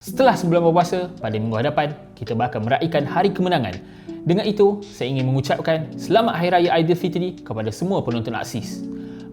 Setelah sebulan berpuasa, pada minggu hadapan, kita bakal meraihkan Hari Kemenangan. Dengan itu, saya ingin mengucapkan Selamat Hari Raya Aidilfitri kepada semua penonton Aksis.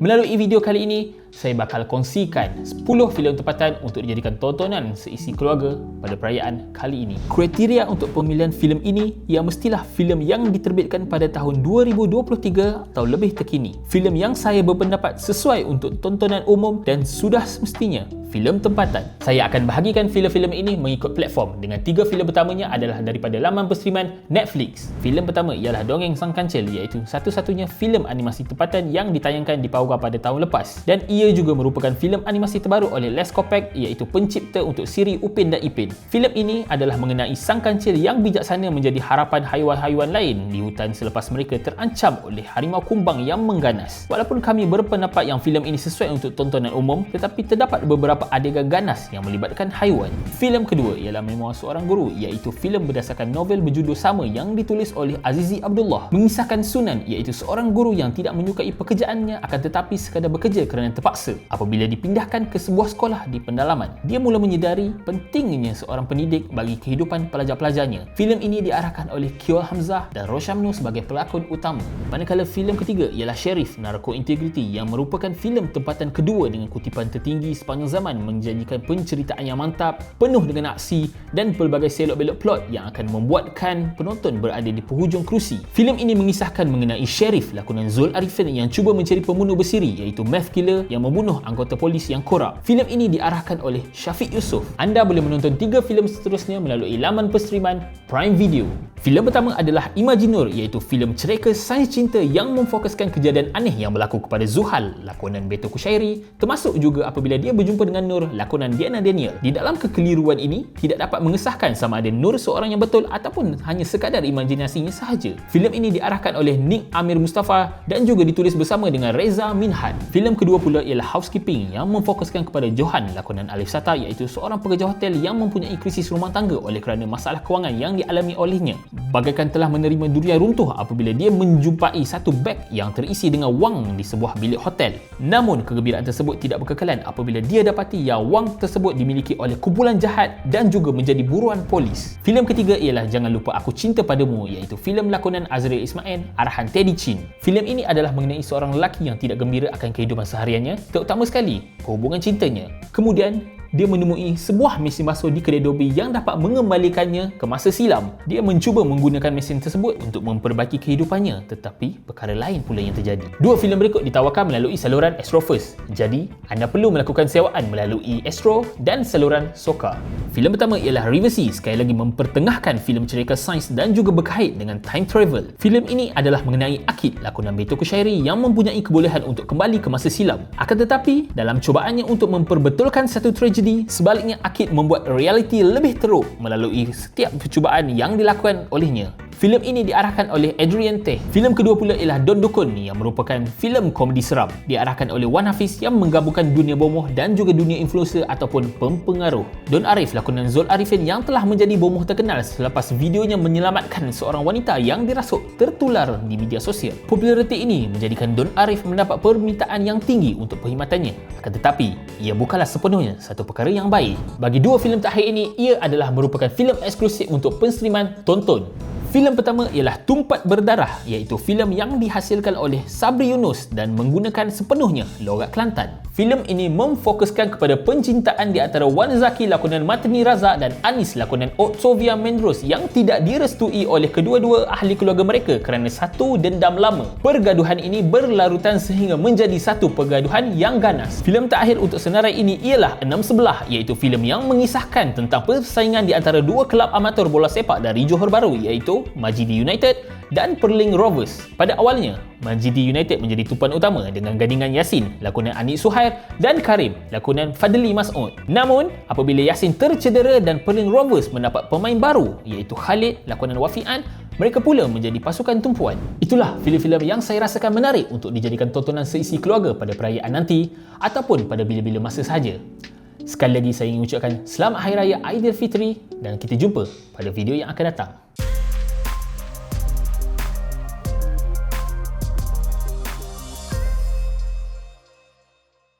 Melalui video kali ini, saya bakal kongsikan 10 filem tempatan untuk dijadikan tontonan seisi keluarga pada perayaan kali ini. Kriteria untuk pemilihan filem ini ia mestilah filem yang diterbitkan pada tahun 2023 atau lebih terkini. Filem yang saya berpendapat sesuai untuk tontonan umum dan sudah semestinya filem tempatan. Saya akan bahagikan filem-filem ini mengikut platform dengan tiga filem pertamanya adalah daripada laman penstriman Netflix. Filem pertama ialah Dongeng Sang Kancil iaitu satu-satunya filem animasi tempatan yang ditayangkan di Pauga pada tahun lepas dan ia juga merupakan filem animasi terbaru oleh Les Kopeck iaitu pencipta untuk siri Upin dan Ipin. Filem ini adalah mengenai sang kancil yang bijaksana menjadi harapan haiwan-haiwan lain di hutan selepas mereka terancam oleh harimau kumbang yang mengganas. Walaupun kami berpendapat yang filem ini sesuai untuk tontonan umum, tetapi terdapat beberapa adegan ganas yang melibatkan haiwan. Filem kedua ialah memoir seorang guru iaitu filem berdasarkan novel berjudul sama yang ditulis oleh Azizi Abdullah. Mengisahkan Sunan iaitu seorang guru yang tidak menyukai pekerjaannya akan tetapi sekadar bekerja kerana terpaksa apabila dipindahkan ke sebuah sekolah di pendalaman. Dia mula menyedari pentingnya seorang pendidik bagi kehidupan pelajar-pelajarnya. Filem ini diarahkan oleh Kiol Hamzah dan Roshamnu sebagai pelakon utama. Manakala filem ketiga ialah Sheriff Narco Integrity yang merupakan filem tempatan kedua dengan kutipan tertinggi sepanjang zaman menjanjikan penceritaan yang mantap, penuh dengan aksi dan pelbagai selok-belok plot yang akan membuatkan penonton berada di penghujung kerusi. Filem ini mengisahkan mengenai Sheriff lakonan Zul Arifin yang cuba mencari pembunuh bersiri iaitu meth killer yang membunuh anggota polis yang korup. Filem ini diarahkan oleh Syafiq Yusof. Anda boleh menonton tiga filem seterusnya melalui laman penstriman Prime Video. Filem pertama adalah Imajinur iaitu filem cerita sains cinta yang memfokuskan kejadian aneh yang berlaku kepada Zuhal, lakonan Beto Kushairi, termasuk juga apabila dia berjumpa dengan Nur, lakonan Diana Daniel. Di dalam kekeliruan ini, tidak dapat mengesahkan sama ada Nur seorang yang betul ataupun hanya sekadar imajinasinya sahaja. Filem ini diarahkan oleh Nick Amir Mustafa dan juga ditulis bersama dengan Reza Minhan. Filem kedua pula ialah Housekeeping yang memfokuskan kepada Johan, lakonan Alif Sata iaitu seorang pekerja hotel yang mempunyai krisis rumah tangga oleh kerana masalah kewangan yang dialami olehnya bagaikan telah menerima durian runtuh apabila dia menjumpai satu beg yang terisi dengan wang di sebuah bilik hotel. Namun kegembiraan tersebut tidak berkekalan apabila dia dapati yang wang tersebut dimiliki oleh kumpulan jahat dan juga menjadi buruan polis. Filem ketiga ialah Jangan Lupa Aku Cinta Padamu iaitu filem lakonan Azrael Ismail arahan Teddy Chin. Filem ini adalah mengenai seorang lelaki yang tidak gembira akan kehidupan sehariannya terutama sekali hubungan cintanya. Kemudian dia menemui sebuah mesin basuh di kedai Dobi yang dapat mengembalikannya ke masa silam. Dia mencuba menggunakan mesin tersebut untuk memperbaiki kehidupannya tetapi perkara lain pula yang terjadi. Dua filem berikut ditawarkan melalui saluran Astro First. Jadi, anda perlu melakukan sewaan melalui Astro dan saluran Soka. Filem pertama ialah River Sea, sekali lagi mempertengahkan filem cerita sains dan juga berkait dengan time travel. Filem ini adalah mengenai Akid, lakonan Beto Kushairi yang mempunyai kebolehan untuk kembali ke masa silam. Akan tetapi, dalam cubaannya untuk memperbetulkan satu tragedi tragedi, sebaliknya Akid membuat realiti lebih teruk melalui setiap percubaan yang dilakukan olehnya. Filem ini diarahkan oleh Adrian Teh. Filem kedua pula ialah Don Dukun yang merupakan filem komedi seram. Diarahkan oleh Wan Hafiz yang menggabungkan dunia bomoh dan juga dunia influencer ataupun pempengaruh. Don Arif lakonan Zul Arifin yang telah menjadi bomoh terkenal selepas videonya menyelamatkan seorang wanita yang dirasuk tertular di media sosial. Populariti ini menjadikan Don Arif mendapat permintaan yang tinggi untuk perkhidmatannya. Akan tetapi, ia bukanlah sepenuhnya satu perkara yang baik. Bagi dua filem terakhir ini, ia adalah merupakan filem eksklusif untuk penstriman tonton. Filem pertama ialah Tumpat Berdarah iaitu filem yang dihasilkan oleh Sabri Yunus dan menggunakan sepenuhnya logat Kelantan. Filem ini memfokuskan kepada pencintaan di antara Wan Zaki lakonan Matni Razak dan Anis lakonan Otsovia Mendros yang tidak direstui oleh kedua-dua ahli keluarga mereka kerana satu dendam lama. Pergaduhan ini berlarutan sehingga menjadi satu pergaduhan yang ganas. Filem terakhir untuk senarai ini ialah Enam Sebelah iaitu filem yang mengisahkan tentang persaingan di antara dua kelab amatur bola sepak dari Johor Bahru iaitu Majidi United dan Perling Rovers. Pada awalnya, Majidi United menjadi tupan utama dengan gandingan Yasin, lakonan Anik Suhair dan Karim, lakonan Fadli Mas'ud. Namun, apabila Yasin tercedera dan Perling Rovers mendapat pemain baru iaitu Khalid, lakonan Wafian, mereka pula menjadi pasukan tumpuan. Itulah filem-filem yang saya rasakan menarik untuk dijadikan tontonan seisi keluarga pada perayaan nanti ataupun pada bila-bila masa sahaja. Sekali lagi saya ingin ucapkan Selamat Hari Raya Aidilfitri dan kita jumpa pada video yang akan datang.